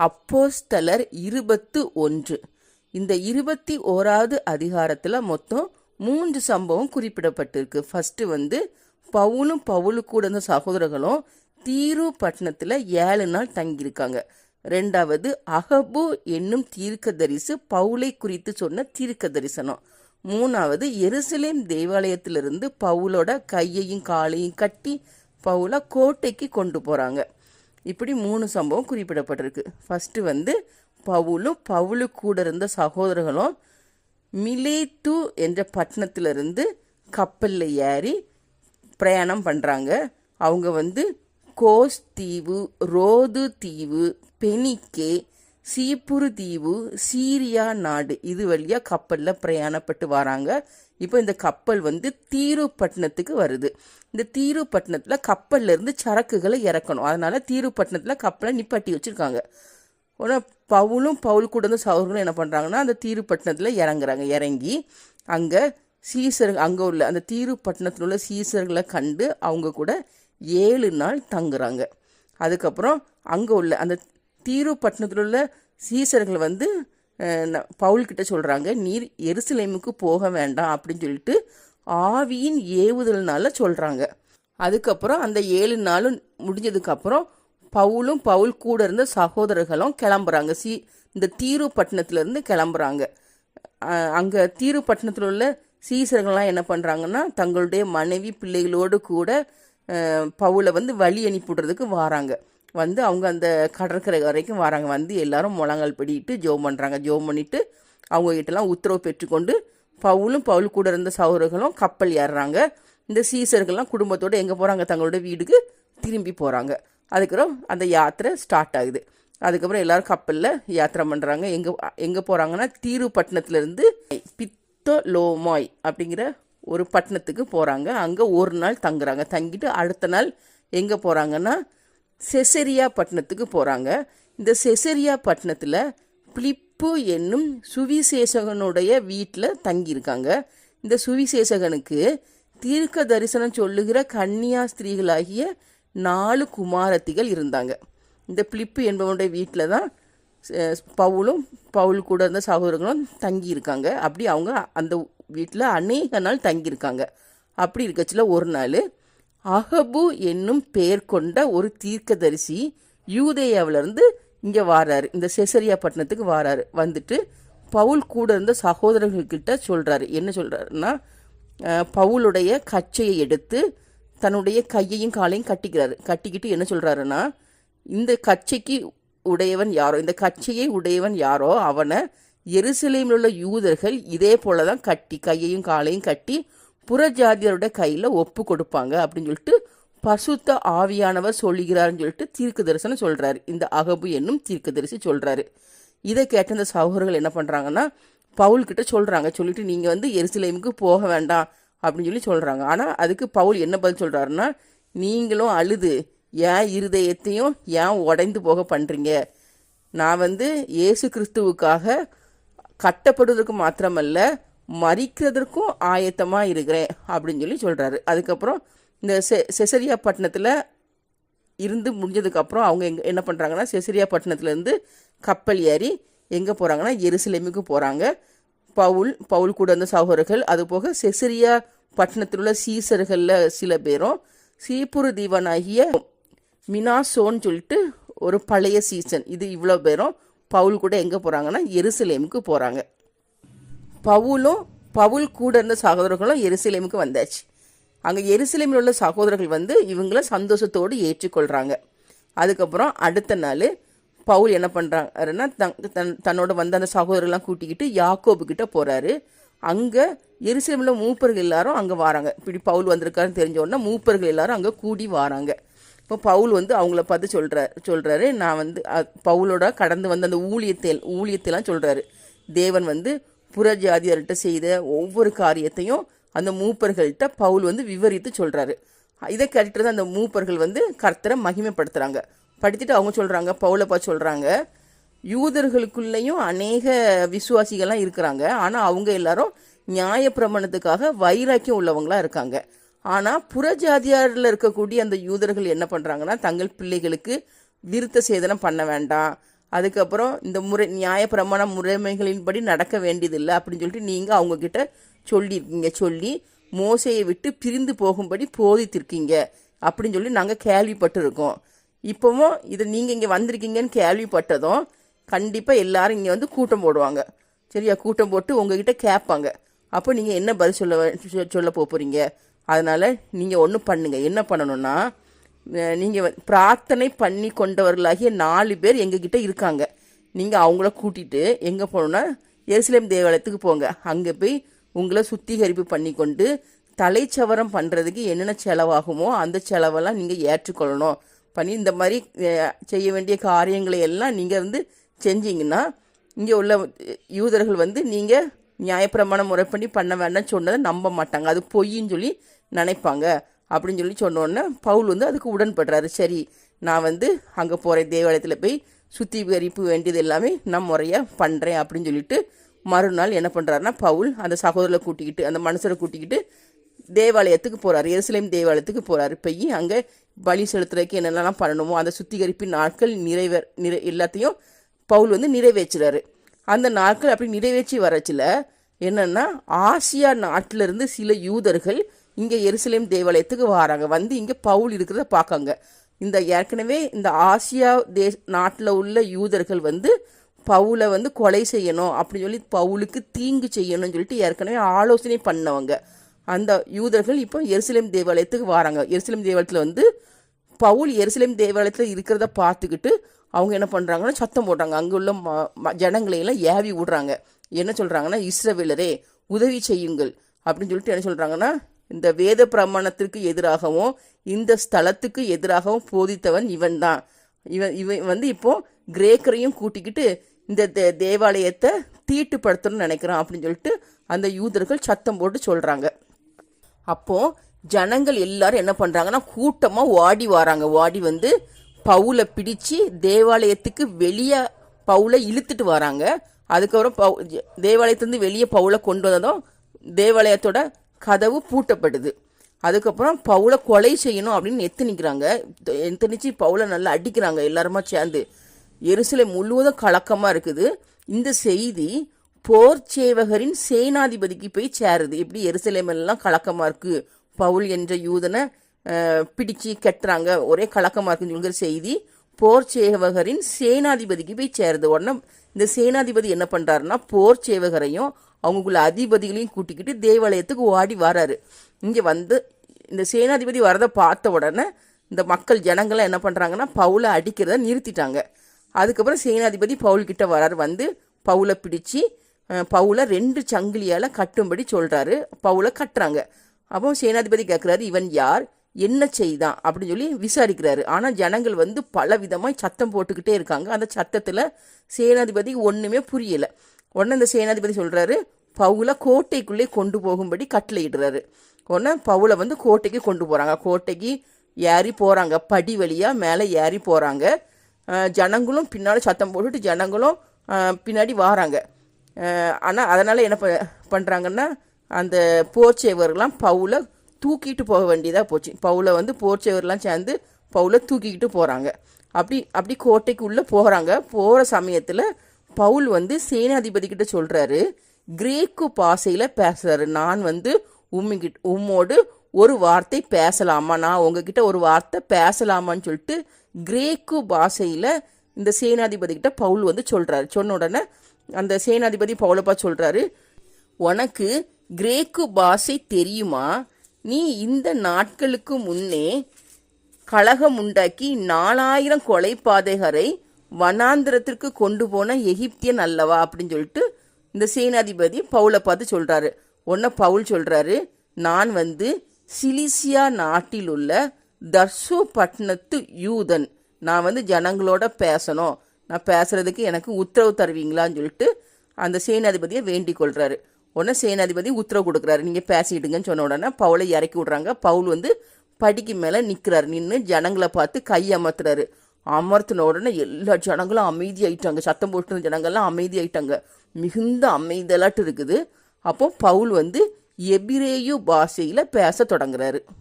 அப்போஸ்தலர் இருபத்து ஒன்று. இந்த இருபத்தி ஓராவது அதிகாரத்தில் மொத்தம் மூன்று சம்பவம் குறிப்பிடப்பட்டிருக்கு. ஃபர்ஸ்ட் வந்து பவுலும் பவுலு கூட இருந்த சகோதரர்களும் தீரு பட்டணத்தில் ஏழு நாள் தங்கியிருக்காங்க. ரெண்டாவது அகபு என்னும் தீர்க்க தரிசு பவுலை குறித்து சொன்ன தீர்க்க தரிசனம் மூணாவது எருசலேம் தேவாலயத்திலிருந்து பவுலோட கையையும் காலையும் கட்டி பவுலை கோட்டைக்கு கொண்டு போகிறாங்க இப்படி மூணு சம்பவம் குறிப்பிடப்பட்டிருக்கு. ஃபஸ்ட்டு வந்து பவுலும் பவுலு கூட இருந்த சகோதரர்களும் மிலேத்து என்ற பட்டணத்திலிருந்து கப்பலில் ஏறி பிரயாணம் பண்ணுறாங்க அவங்க வந்து கோஸ் தீவு ரோது தீவு பெனிக்கே சீப்புரு தீவு சீரியா நாடு இது வழியாக கப்பலில் பிரயாணப்பட்டு வராங்க. இப்போ இந்த கப்பல் வந்து தீருப்பட்டினத்துக்கு வருது. இந்த தீருப்பட்டினத்தில் கப்பல்ல இருந்து சரக்குகளை இறக்கணும். அதனால தீருப்பட்டினத்தில் கப்பலை நிப்பாட்டி வச்சுருக்காங்க. உடனே பவுலும் பவுல் கூட இருந்த சௌர்களும் என்ன பண்ணுறாங்கன்னா அந்த தீருப்பட்டினத்தில் இறங்குறாங்க. இறங்கி அங்கே சீசர் அங்கே உள்ள அந்த தீருப்பட்டினத்தில் உள்ள சீசர்களை கண்டு அவங்க கூட ஏழு நாள் தங்குறாங்க. அதுக்கப்புறம் அங்கே உள்ள அந்த தீருப்பட்டினத்தில் உள்ள சீசர்கள் வந்து அஹ், பவுல் கிட்ட சொல்கிறாங்க நீர் எருசலேமுக்கு போக வேண்டாம் அப்படின்னு சொல்லிட்டு ஆவியின் ஏவுதல்னால சொல்கிறாங்க அதுக்கப்புறம் அந்த ஏழு நாளும் முடிஞ்சதுக்கப்புறம் பவுலும் பவுல் கூட இருந்த சகோதரர்களும் கிளம்புறாங்க. சி இந்த தீரு பட்டணத்துலேருந்து கிளம்புறாங்க. அங்கே தீரு பட்டணத்தில் உள்ள சீசர்கள்லாம் என்ன பண்ணுறாங்கன்னா தங்களுடைய மனைவி பிள்ளைகளோடு கூட பவுலை வந்து வழி அனுப்பிவிடுறதுக்கு வராங்க. வந்து அவங்க அந்த கடற்கரை வரைக்கும் வராங்க. வந்து எல்லாரும் முழங்கால் பிடிட்டு ஜோம் பண்ணுறாங்க ஜோம் பண்ணிவிட்டு அவங்கக்கிட்டலாம் உத்தரவு பெற்றுக்கொண்டு பவுலும் பவுல் கூட இருந்த சௌரர்களும் கப்பல் ஏறுறாங்க. இந்த சீசர்கள்லாம் குடும்பத்தோடு எங்கே போகிறாங்க தங்களோட வீடுக்கு திரும்பி போகிறாங்க அதுக்கப்புறம் அந்த யாத்திரை ஸ்டார்ட் ஆகுது. அதுக்கப்புறம் எல்லாரும் கப்பலில் யாத்திரை பண்ணுறாங்க எங்கே எங்கே போகிறாங்கன்னா தீருப்பட்டினத்துலேருந்து பித்தோலோமாய் அப்படிங்கிற ஒரு பட்டணத்துக்கு போகிறாங்க அங்கே ஒரு நாள் தங்குறாங்க. தங்கிட்டு அடுத்த நாள் எங்கே போகிறாங்கன்னா செசரியா பட்டணத்துக்கு போகிறாங்க இந்த செசரியா பட்டணத்தில் பிலிப்பு என்னும் சுவிசேஷகனுடைய வீட்டில் தங்கியிருக்காங்க. இந்த சுவிசேஷகனுக்கு தீர்க்க தரிசனம் சொல்லுகிற கன்னியா ஸ்திரீகளாகிய நாலு குமாரத்திகள் இருந்தாங்க. இந்த பிளிப்பு என்பவனுடைய வீட்டில் தான் பவுலும் பவுல் கூட இருந்த சகோதரர்களும் தங்கியிருக்காங்க. அப்படி அவங்க அந்த வீட்டில் அநேக நாள் தங்கியிருக்காங்க. அப்படி இருக்கச்சில ஒரு நாள் அகபு என்னும் பெயர் கொண்ட ஒரு தீர்க்கதரிசி யூதேயாவிலிருந்து இங்கே வாராரு. இந்த செசரியா பட்டணத்துக்கு வாராரு. வந்துட்டு பவுல் கூட இருந்த சகோதரர்கள்கிட்ட சொல்கிறாரு என்ன சொல்கிறாருன்னா பவுலுடைய கச்சையை எடுத்து தன்னுடைய கையையும் காலையும் கட்டிக்கிறாரு. கட்டிக்கிட்டு என்ன சொல்கிறாருன்னா இந்த கச்சைக்கு உடையவன் யாரோ இந்த கச்சையை உடையவன் யாரோ அவனை எருசலேமில் உள்ள யூதர்கள் இதே போல தான் கட்டி கையையும் காலையும் கட்டி புறஜாதியரோட கையில் ஒப்பு கொடுப்பாங்க அப்படின்னு சொல்லிட்டு பசுத்த ஆவியானவர் சொல்லுகிறாருன்னு சொல்லிட்டு தீர்க்க தரிசனம் சொல்கிறாரு இந்த அகபு என்னும் தீர்க்கதரிசி சொல்கிறாரு இதை கேட்ட இந்த சகோதரர்கள் என்ன பண்ணுறாங்கன்னா பவுல்கிட்ட சொல்கிறாங்க சொல்லிட்டு நீங்கள் வந்து எருசலேமுக்கு போக வேண்டாம் அப்படின்னு சொல்லி சொல்கிறாங்க ஆனால் அதுக்கு பவுல் என்ன பதில் சொல்கிறாருன்னா நீங்களும் அழுது ஏன் இருதயத்தையும் ஏன் உடைந்து போக பண்ணுறீங்க நான் வந்து இயேசு கிறிஸ்துவுக்காக கட்டப்படுவதற்கு மாத்திரமல்ல மறிக்கிறதுக்கும் ஆயத்தமாக இருக்கிறேன் அப்படின்னு சொல்லி சொல்கிறாரு அதுக்கப்புறம் இந்த செ செசரியா பட்டணத்தில் இருந்து முடிஞ்சதுக்கப்புறம் அவங்க எங்கே என்ன பண்ணுறாங்கன்னா செசரியா பட்டணத்துலேருந்து கப்பல் ஏறி எங்கே போகிறாங்கன்னா எருசலேமுக்கு போகிறாங்க பவுல் பவுல் கூட இருந்த சகோதரர்கள் அதுபோக செசரியா பட்டணத்தில் உள்ள சீசர்களில் சில பேரும் சீப்புரு தீவனாகிய மினாசோன்னு சொல்லிட்டு ஒரு பழைய சீசன் இது இவ்வளோ பேரும் பவுல் கூட எங்கே போகிறாங்கன்னா எருசலேமுக்கு போகிறாங்க பவுலும் பவுல் கூட இருந்த சகோதரர்களும் எருசலேமுக்கு வந்தாச்சு. அங்கே எருசலேமில் உள்ள சகோதரர்கள் வந்து இவங்கள சந்தோஷத்தோடு ஏற்றுக்கொள்கிறாங்க அதுக்கப்புறம் அடுத்த நாள் பவுல் என்ன பண்ணுறாருன்னா தன் தன் தன்னோட வந்த அந்த சகோதரர்லாம் கூட்டிக்கிட்டு யாக்கோபுக்கிட்ட போகிறாரு அங்கே எருசலேமில் மூப்பர்கள் எல்லாரும் அங்கே வராங்க. இப்படி பவுல் வந்திருக்காருன்னு தெரிஞ்ச உடனே மூப்பர்கள் எல்லாரும் அங்கே கூடி வராங்க. இப்போ பவுல் வந்து அவங்கள பார்த்து சொல்கிறார் சொல்கிறாரு நான் வந்து அ, பவுலோட கடந்து வந்த அந்த ஊழியத்தை ஊழியத்தைலாம் சொல்கிறாரு தேவன் வந்து புறஜாதியர்கிட்ட செய்த ஒவ்வொரு காரியத்தையும் அந்த மூப்பர்கள்ட்ட பவுல் வந்து விவரித்து சொல்கிறாரு இதை கேட்டுட்டு தான் அந்த மூப்பர்கள் வந்து கர்த்தரை மகிமைப்படுத்துகிறாங்க படித்துட்டு அவங்க சொல்கிறாங்க பவுலப்பா சொல்கிறாங்க யூதர்களுக்குள்ளேயும் அநேக விசுவாசிகள்லாம் இருக்கிறாங்க. ஆனால் அவங்க எல்லாரும் நியாயப்பிரமணத்துக்காக வைராக்கியம் உள்ளவங்களா இருக்காங்க. ஆனால் புறஜாதியாரில் இருக்கக்கூடிய அந்த யூதர்கள் என்ன பண்ணுறாங்கன்னா தங்கள் பிள்ளைகளுக்கு விருத்த சேதனம் பண்ண வேண்டாம். அதுக்கப்புறம் இந்த முறை நியாயப்பிரமாண முறைமைகளின்படி நடக்க வேண்டியதில்லை அப்படின்னு சொல்லிட்டு நீங்கள் அவங்கக்கிட்ட சொல்லியிருக்கீங்க. சொல்லி மோசையை விட்டு பிரிந்து போகும்படி போதித்திருக்கீங்க அப்படின்னு சொல்லி நாங்கள் கேள்விப்பட்டிருக்கோம். இப்போவும் இதை நீங்கள் இங்கே வந்திருக்கீங்கன்னு கேள்விப்பட்டதும் கண்டிப்பாக எல்லாரும் இங்கே வந்து கூட்டம் போடுவாங்க. சரியா? கூட்டம் போட்டு உங்ககிட்ட கேட்பாங்க. அப்போ நீங்கள் என்ன பதில் சொல்ல சொல்ல போகிறீங்க அதனால் நீங்கள் ஒன்று பண்ணுங்கள் என்ன பண்ணணும்னா நீங்கள் பிரார்த்தனை பண்ணி கொண்டவர்களாகிய நாலு பேர் எங்ககிட்ட இருக்காங்க. நீங்கள் அவங்கள கூட்டிட்டு எங்கே போகணுன்னா எருசலேம் தேவாலயத்துக்கு போங்க. அங்கே போய் உங்களை சுத்திகரிப்பு பண்ணி கொண்டு தலைச்சவரம் பண்ணுறதுக்கு என்னென்ன செலவாகுமோ அந்த செலவெல்லாம் நீங்கள் ஏற்றுக்கொள்ளணும். பண்ணி இந்த மாதிரி செய்ய வேண்டிய காரியங்களை எல்லாம் நீங்கள் வந்து செஞ்சீங்கன்னா இங்கே உள்ள யூதர்கள் வந்து நீங்கள் நியாயப்பிரமாண முறைப்படி பண்ண வேண்டாம்னு சொன்னதை நம்ப மாட்டாங்க. அது பொய்ன்னு சொல்லி நினைப்பாங்க. அப்படின்னு சொல்லி சொன்னோடனே பவுல் வந்து அதுக்கு உடன்படுறாரு. சரி நான் வந்து அங்கே போகிறேன் தேவாலயத்தில் போய் சுத்திகரிப்பு வேண்டியது எல்லாமே நான் முறையாக பண்ணுறேன் அப்படின்னு சொல்லிட்டு மறுநாள் என்ன பண்ணுறாருன்னா பவுல் அந்த சகோதரரை கூட்டிக்கிட்டு அந்த மனுஷரை கூட்டிக்கிட்டு தேவாலயத்துக்கு போகிறாரு எருசலேம் தேவாலயத்துக்கு போகிறாரு போய் அங்கே பலி செலுத்துறதுக்கு என்னென்னலாம் பண்ணணுமோ அந்த சுத்திகரிப்பின் நாட்கள் நிறைவே நிறை எல்லாத்தையும் பவுல் வந்து நிறைவேற்றுறாரு. அந்த நாட்கள் அப்படி நிறைவேற்றி வரச்சில் என்னென்னா ஆசியா நாட்டிலிருந்து சில யூதர்கள் இங்கே எருசலேம் தேவாலயத்துக்கு வராங்க. வந்து இங்கே பவுல் இருக்கிறத பார்க்காங்க. இந்த ஏற்கனவே இந்த ஆசியா தே நாட்டில் உள்ள யூதர்கள் வந்து பவுலை வந்து கொலை செய்யணும் அப்படின்னு சொல்லி பவுலுக்கு தீங்கு செய்யணும்னு சொல்லிட்டு ஏற்கனவே ஆலோசனை பண்ணவங்க. அந்த யூதர்கள் இப்போ எருசலேம் தேவாலயத்துக்கு வராங்க. எருசலேம் தேவாலயத்தில் வந்து பவுல் எருசலேம் தேவாலயத்தில் இருக்கிறத பார்த்துக்கிட்டு அவங்க என்ன பண்ணுறாங்கன்னா சத்தம் போடுறாங்க. அங்கே உள்ள ம- ம- ஜனங்களையெல்லாம் ஏவி விடுறாங்க. என்ன சொல்கிறாங்கன்னா இஸ்ரவேலரே உதவி செய்யுங்கள். அப்படின்னு சொல்லிட்டு என்ன சொல்கிறாங்கன்னா இந்த வேத பிரமாணத்திற்கு எதிராகவும் இந்த ஸ்தலத்துக்கு எதிராகவும் போதித்தவன் இவன் தான் இவன் இவன் வந்து இப்போ கிரேக்கரையும் கூட்டிக்கிட்டு இந்த தே- தேவாலயத்தை தீட்டுப்படுத்தணும்னு நினைக்கிறான் அப்படின்னு சொல்லிட்டு அந்த யூதர்கள் சத்தம் போட்டு சொல்கிறாங்க அப்போ ஜனங்கள் எல்லாரும் என்ன பண்றாங்கன்னா கூட்டமா ஓடி வராங்க. ஓடி வந்து பவுலை பிடிச்சு தேவாலயத்துக்கு வெளியே பவுலை இழுத்துட்டு வராங்க. அதுக்கப்புறம் பவு தேவாலயத்துலேருந்து வெளியே பவுலை கொண்டு வந்ததும் தேவாலயத்தோட கதவு பூட்டப்படுது. அதுக்கப்புறம் பவுலை கொலை செய்யணும் அப்படின்னு எத்தனிக்கிறாங்க எத்தனிச்சு பவுலை நல்லா அடிக்கிறாங்க எல்லாருமா சேர்ந்து. எருசலை முழுவதும் கலக்கமாக இருக்குது. இந்த செய்தி போர் சேவகரின் சேனாதிபதிக்கு போய் சேருது. இப்படி எருசலேமெல்லாம் கலக்கமாக இருக்கு? பவுல் என்ற யூதனை பிடிச்சு கட்டுறாங்க. ஒரே கலக்கமாக இருக்குன்னு சொல்கிற செய்தி போர் சேவகரின் சேனாதிபதிக்கு போய் சேருது. உடனே இந்த சேனாதிபதி என்ன பண்ணுறாருன்னா போர் சேவகரையும் அவங்களுக்குள்ள அதிபதிகளையும் கூட்டிக்கிட்டு தேவாலயத்துக்கு ஓடி வராரு. இங்கே வந்து இந்த சேனாதிபதி வரதை பார்த்த உடனே இந்த மக்கள் ஜனங்கள்லாம் என்ன பண்ணுறாங்கன்னா பவுலை அடிக்கிறத நிறுத்திட்டாங்க. அதுக்கப்புறம் சேனாதிபதி பவுல்கிட்ட வராரு. வந்து பவுலை பிடிச்சு பவுலை ரெண்டு சங்கிலியால் கட்டும்படி சொல்கிறாரு பவுலை கட்டுறாங்க. அப்போ சேனாதிபதி கேட்குறாரு இவன் யார்? என்ன செய்தான் அப்படின்னு சொல்லி விசாரிக்கிறாரு. ஆனால் ஜனங்கள் வந்து பல விதமாக சத்தம் போட்டுக்கிட்டே இருக்காங்க. அந்த சத்தத்தில் சேனாதிபதி ஒன்றுமே புரியலை. உடனே இந்த சேனாதிபதி சொல்கிறாரு பவுலை கோட்டைக்குள்ளே கொண்டு போகும்படி கட்டளையிடுறாரு உடனே பவுலை வந்து கோட்டைக்கு கொண்டு போகிறாங்க கோட்டைக்கு ஏறி போகிறாங்க படி வழியாக மேலே ஏறி போகிறாங்க ஜனங்களும் பின்னால் சத்தம் போட்டுட்டு ஜனங்களும் பின்னாடி வாராங்க. ஆனால் அதனால் என்ன ப பண்ணுறாங்கன்னா அந்த போர்ச்சேவர்லாம் பவுலை தூக்கிட்டு போக வேண்டியதாக போச்சு. பவுலை வந்து போர்ச்சேவர்லாம் சேர்ந்து பவுலை தூக்கிக்கிட்டு போகிறாங்க அப்படி அப்படி கோட்டைக்கு உள்ளே போகிறாங்க போகிற சமயத்தில் பவுல் வந்து சேனாதிபதி கிட்ட சொல்கிறாரு கிரேக்கு பாசையில் பேசுகிறாரு நான் வந்து உம்மிக்கிட்ட உம்மோடு ஒரு வார்த்தை பேசலாமா? நான் உங்ககிட்ட ஒரு வார்த்தை பேசலாமான்னு சொல்லிட்டு கிரேக்கு பாஷையில் இந்த சேனாதிபதி கிட்ட பவுல் வந்து சொல்கிறாரு சொன்ன உடனே அந்த சேனாதிபதி பவுலப்பா சொல்கிறாரு உனக்கு கிரேக்கு பாஷை தெரியுமா? நீ இந்த நாட்களுக்கு முன்னே கழகம் உண்டாக்கி நாலாயிரம் கொலைபாதைகரை வனாந்திரத்திற்கு கொண்டு போன எகிப்தியன் அல்லவா அப்படின்னு சொல்லிட்டு இந்த சேனாதிபதி பவுலை பார்த்து சொல்கிறாரு உன்ன பவுல் சொல்கிறாரு நான் வந்து சிலிசியா நாட்டில் உள்ள தர்சு பட்டணத்து யூதன். நான் வந்து ஜனங்களோட பேசணும். நான் பேசுறதுக்கு எனக்கு உத்தரவு தருவீங்களான்னு சொல்லிட்டு அந்த சேனாதிபதியை வேண்டிக் கொள்கிறாரு உடனே சேனாதிபதி உத்தரவு கொடுக்குறாரு. நீங்கள் பேசிடுங்கன்னு சொன்ன உடனே பவுலை இறக்கி விட்றாங்க. பவுல் வந்து படிக்கு மேலே நிற்கிறாரு நின்று ஜனங்களை பார்த்து கை அமர்த்துறாரு அமர்த்தின உடனே எல்லா ஜனங்களும் அமைதியாயிட்டாங்க. சத்தம் போட்டு ஜனங்கள்லாம் ஜனங்கள்லாம் அமைதியாயிட்டாங்க. மிகுந்த அமைதலாட்டு இருக்குது. அப்போ பவுல் வந்து எபிரேயு பாஷையில் பேச தொடங்குறாரு.